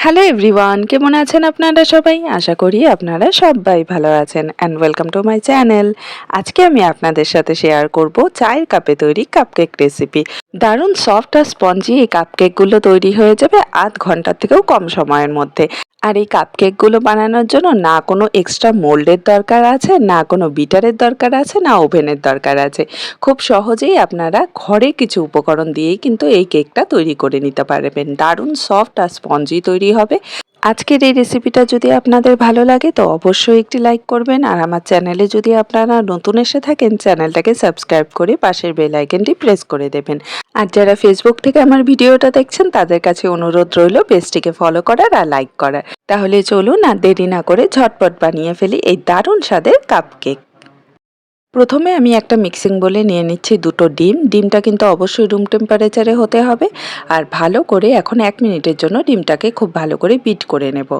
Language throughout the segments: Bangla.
হ্যালো এভরিওয়ান কেমন আছেন আপনারা সবাই? আশা করি আপনারা সবাই ভালো আছেন and welcome to my channel আজকে আমি আপনাদের সাথে শেয়ার করব চায়ের কাপে তৈরি কাপকেক রেসিপি দারুণ সফট আর স্পঞ্জি এই কাপকেকগুলো তৈরি হয়ে যাবে আধ ঘণ্টার থেকেও কম সময়ের মধ্যে। আর এই কাপকেকগুলো বানানোর জন্য না কোনো এক্সট্রা মোল্ডের দরকার আছে, না কোনো বিটারের দরকার আছে, না ওভেনের দরকার আছে। খুব সহজেই আপনারা ঘরে কিছু উপকরণ দিয়েই কিন্তু এই কেকটা তৈরি করে নিতে পারবেন। দারুণ সফট আর স্পঞ্জি তৈরি হবে। আজকের এই রেসিপিটা যদি আপনাদের ভালো লাগে, তো অবশ্যই একটি লাইক করবেন। আর আমার চ্যানেলে যদি আপনারা নতুন এসে থাকেন চ্যানেলটাকে সাবস্ক্রাইব করে পাশের বেল আইকনটি প্রেস করে দেবেন। আর যারা ফেসবুক থেকে আমার ভিডিওটা দেখছেন, তাদের কাছে অনুরোধ রইল পেজটিকে ফলো করার আর লাইক করার। তাহলে চলুন আর দেরি না করে ঝটপট বানিয়ে ফেলি এই দারুণ স্বাদের কাপকেক প্রথমে আমি একটা মিক্সিং বলে নিয়ে নিচ্ছি দুটো ডিম। ডিমটা কিন্তু অবশ্যই রুম টেম্পারেচারে হতে হবে। আর ভালো করে এখন এক মিনিটের জন্য ডিমটাকে খুব ভালো করে বিট করে নেব।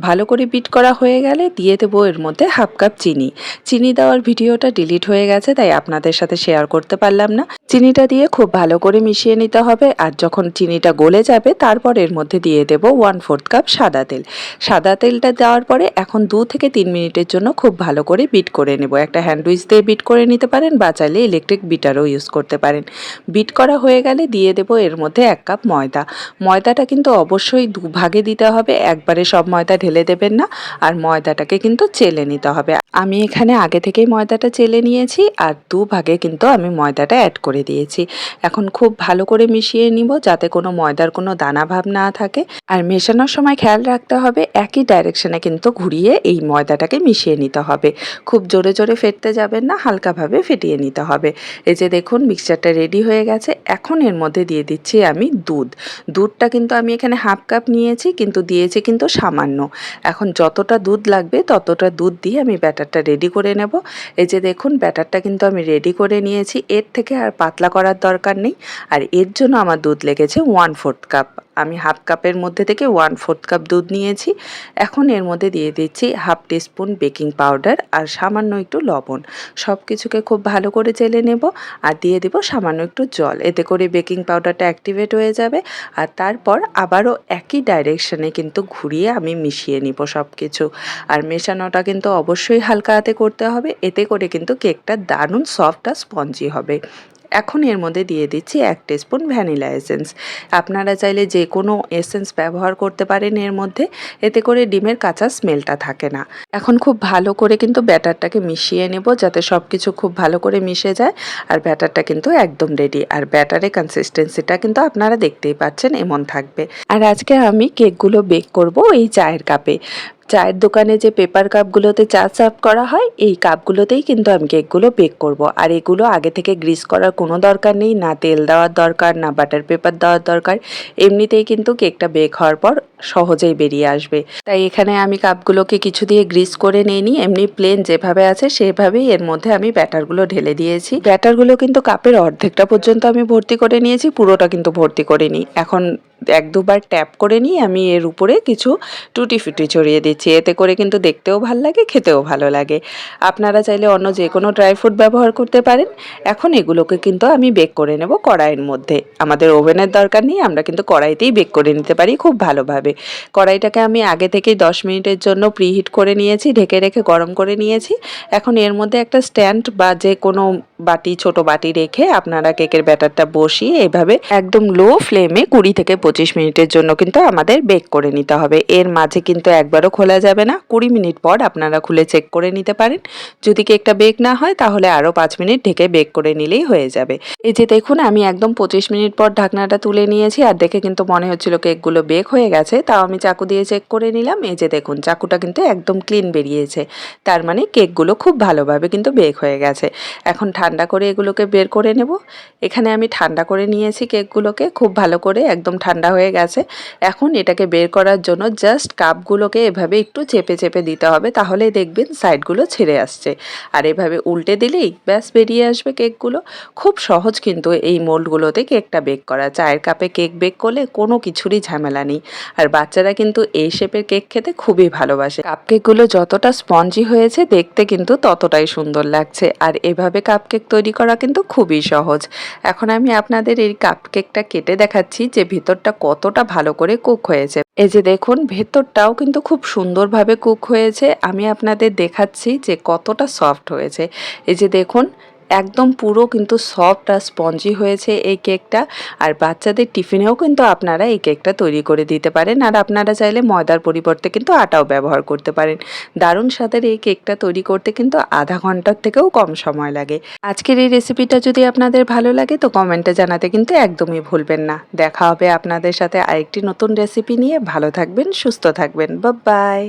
ভালো করে বিট করা হয়ে গেলে দিয়ে দেবো এর মধ্যে হাফ কাপ চিনি। চিনি দেওয়ার ভিডিওটা ডিলিট হয়ে গেছে, তাই আপনাদের সাথে শেয়ার করতে পারলাম না। চিনিটা দিয়ে খুব ভালো করে মিশিয়ে নিতে হবে। আর যখন চিনিটা গলে যাবে, তারপর এর মধ্যে দিয়ে দেব ওয়ান ফোর্থ কাপ সাদা তেল। সাদা তেলটা দেওয়ার পরে এখন দু থেকে তিন মিনিটের জন্য খুব ভালো করে বিট করে নেব। একটা হ্যান্ডউইচ দিয়ে বিট করে নিতে পারেন বা চাইলে ইলেকট্রিক বিটারও ইউজ করতে পারেন। বিট করা হয়ে গেলে দিয়ে দেবো এর মধ্যে এক কাপ ময়দা। ময়দাটা কিন্তু অবশ্যই দুভাগে দিতে হবে, একবারে সব ময়দা ঢেলে দেবেন না, আর ময়দাটাকে কিন্তু চেলে নিতে হবে। আমি এখানে আগে থেকেই ময়দাটা চেলে নিয়েছি আর দু ভাগে কিন্তু আমি ময়দাটা অ্যাড করে দিয়েছি। এখন খুব ভালো করে মিশিয়ে নিব যাতে কোনো ময়দার কোনো দানা ভাব না থাকে। আর মেশানোর সময় খেয়াল রাখতে হবে, একই ডাইরেকশনে কিন্তু ঘুরিয়ে এই ময়দাটাকে মিশিয়ে নিতে হবে। খুব জোরে জোরে ফেটতে যাবেন না, হালকাভাবে ফেটিয়ে নিতে হবে। এই যে দেখুন মিক্সচারটা রেডি হয়ে গেছে। এখন এর মধ্যে দিয়ে দিচ্ছি আমি দুধ। দুধটা কিন্তু আমি এখানে হাফ কাপ নিয়েছি, কিন্তু দিয়েছি কিন্তু সামান্য। এখন যতটা দুধ লাগবে ততটা দুধ দিয়ে আমি ব্যাটারটা রেডি করে নেব। এই যে দেখুন, ব্যাটারটা কিন্তু আমি রেডি করে নিয়েছি। এর থেকে আর পাতলা করার দরকার নেই। আর এর জন্য আমার দুধ লেগেছে ওয়ান ফোর্থ কাপ আমি হাফ কাপের মধ্যে থেকে ওয়ান ফোর্থ কাপ দুধ নিয়েছি। এখন এর মধ্যে দিয়ে দিচ্ছি হাফ টিস্পুন বেকিং পাউডার আর সামান্য একটু লবণ। সব কিছুকে খুব ভালো করে চেলে নেব আর দিয়ে দেব সামান্য একটু জল। এতে করে বেকিং পাউডারটা অ্যাক্টিভেট হয়ে যাবে আর তারপর আবারও একই ডাইরেকশনে কিন্তু ঘুরিয়ে আমি মিশিয়ে নিব সব কিছু আর মেশানোটা কিন্তু অবশ্যই হালকা হাতে করতে হবে। এতে করে কিন্তু কেকটা দারুণ সফট আর স্পঞ্জি হবে। এখন এর মধ্যে দিয়ে দিচ্ছি এক টিস্পুন ভ্যানিলা এসেন্স। আপনারা চাইলে যে কোনো এসেন্স ব্যবহার করতে পারেন এর মধ্যে, এতে করে ডিমের কাঁচা স্মেলটা থাকে না। এখন খুব ভালো করে কিন্তু ব্যাটারটাকে মিশিয়ে নেব যাতে সব কিছু খুব ভালো করে মিশে যায় আর ব্যাটারটা কিন্তু একদম রেডি আর ব্যাটারের কনসিস্টেন্সিটা কিন্তু আপনারা দেখতেই পাচ্ছেন এমন থাকবে। আর আজকে আমি কেকগুলো বেক করব এই চায়ের কাপে চায়ের দোকানে যে পেপার কাপগুলোতে চা সার্ভ করা হয়, এই কাপগুলোতেই কিন্তু আমি কেকগুলো বেক করব। আর এগুলো আগে থেকে গ্রিস করার কোনো দরকার নেই, না তেল দেওয়ার দরকার, না বাটার পেপার দেওয়ার দরকার। এমনিতেই কিন্তু কেকটা বেক হওয়ার পর সহজেই বেরিয়ে আসবে। তাই এখানে আমি কাপগুলোকে কিছু দিয়ে গ্রিস করে নিয়ে নিই। এমনি প্লেন যেভাবে আছে সেভাবেই এর মধ্যে আমি ব্যাটারগুলো ঢেলে দিয়েছি। ব্যাটারগুলো কিন্তু কাপের অর্ধেকটা পর্যন্ত আমি ভর্তি করে নিয়েছি, পুরোটা কিন্তু ভর্তি করে নিই। এখন এক দুবার ট্যাপ করে নিয়ে আমি এর উপরে কিছু টুটি ফুটি ছড়িয়ে দিচ্ছি। এতে করে কিন্তু দেখতেও ভালো লাগে, খেতেও ভালো লাগে। আপনারা চাইলে অন্য যে কোনো ড্রাই ফ্রুট ব্যবহার করতে পারেন। এখন এগুলোকে কিন্তু আমি বেক করে নেব কড়াইয়ের মধ্যে। আমাদের ওভেনের দরকার নেই, আমরা কিন্তু কড়াইতেই বেক করে নিতে পারি খুব ভালোভাবে। কড়াইটাকে আমি আগে থেকেই দশ মিনিটের জন্য প্রিহিট করে নিয়েছি, ঢেকে রেখে গরম করে নিয়েছি। এখন এর মধ্যে একটা স্ট্যান্ড বা যে কোনো বাটি, ছোট বাটি রেখে আপনারা কেকের ব্যাটারটা বসিয়ে এভাবে একদম লো ফ্লেমে কুড়ি থেকে পঁচিশ মিনিটের জন্য কিন্তু আমাদের বেক করে নিতে হবে। এর মাঝে কিন্তু একবারও খোলা যাবে না। কুড়ি মিনিট পর আপনারা খুলে চেক করে নিতে পারেন। যদি কেকটা বেক না হয়, তাহলে আরও পাঁচ মিনিট ঢেকে বেক করে নিলেই হয়ে যাবে। এই যে দেখুন, আমি একদম পঁচিশ মিনিট পর ঢাকনাটা তুলে নিয়েছি আর দেখে কিন্তু মনে হচ্ছিল কেকগুলো বেক হয়ে গেছে। তাও আমি চাকু দিয়ে চেক করে নিলাম। এই যে দেখুন, চাকুটা কিন্তু একদম ক্লিন বেরিয়েছে। তার মানে কেকগুলো খুব ভালোভাবে কিন্তু বেক হয়ে গেছে। এখন ঠান্ডা করে এগুলোকে বের করে নেব। এখানে আমি ঠান্ডা করে নিয়েছি কেকগুলোকে, খুব ভালো করে, একদম ঠান্ডা হয়ে গেছে। এখন এটাকে বের করার জন্য জাস্ট কাপগুলোকে এভাবে একটু চেপে চেপে দিতে হবে তাহলে দেখবেন সাইডগুলো ছেড়ে আসছে। আর এভাবে উল্টে দিলেই ব্যাস বেরিয়ে আসবে কেকগুলো। খুব সহজ কিন্তু এই মোল্ডগুলোতে কেকটা বেক করা। চায়ের কাপে কেক বেক করলে কোনো কিছুরই ঝামেলা নেই। আর বাচ্চারা কিন্তু এই শেপের কেক খেতে খুবই ভালোবাসে। কাপকেকগুলো যতটা স্পঞ্জি হয়েছে, দেখতে কিন্তু ততটাই সুন্দর লাগছে। আর এভাবে কাপকেক তৈরি করা কিন্তু খুবই সহজ। এখন আমি আপনাদের এই কাপকেকটা কেটে দেখাচ্ছি যে ভেতরটা কতটা ভালো করে কুক হয়েছে। এই যে দেখুন, ভেতরটাও কিন্তু খুব সুন্দরভাবে কুক হয়েছে। আমি আপনাদের দেখাচ্ছি যে কতটা সফট হয়েছে। এই যে দেখুন একদম পুরো কিন্তু সফট আর স্পঞ্জি হয়েছে এই কেকটা আর বাচ্চাদের টিফিনেও কিন্তু আপনারা এই কেকটা তৈরি করে দিতে পারেন। আর আপনারা চাইলে ময়দার পরিবর্তে কিন্তু আটাও ব্যবহার করতে পারেন। দারুণ স্বাদের এই কেকটা তৈরি করতে কিন্তু আধা ঘণ্টার থেকেও কম সময় লাগে। আজকের এই রেসিপিটা যদি আপনাদের ভালো লাগে, তো কমেন্টে জানাতে কিন্তু একদমই ভুলবেন না। দেখা হবে আপনাদের সাথে আরেকটি নতুন রেসিপি নিয়ে। ভালো থাকবেন, সুস্থ থাকবেন। বাই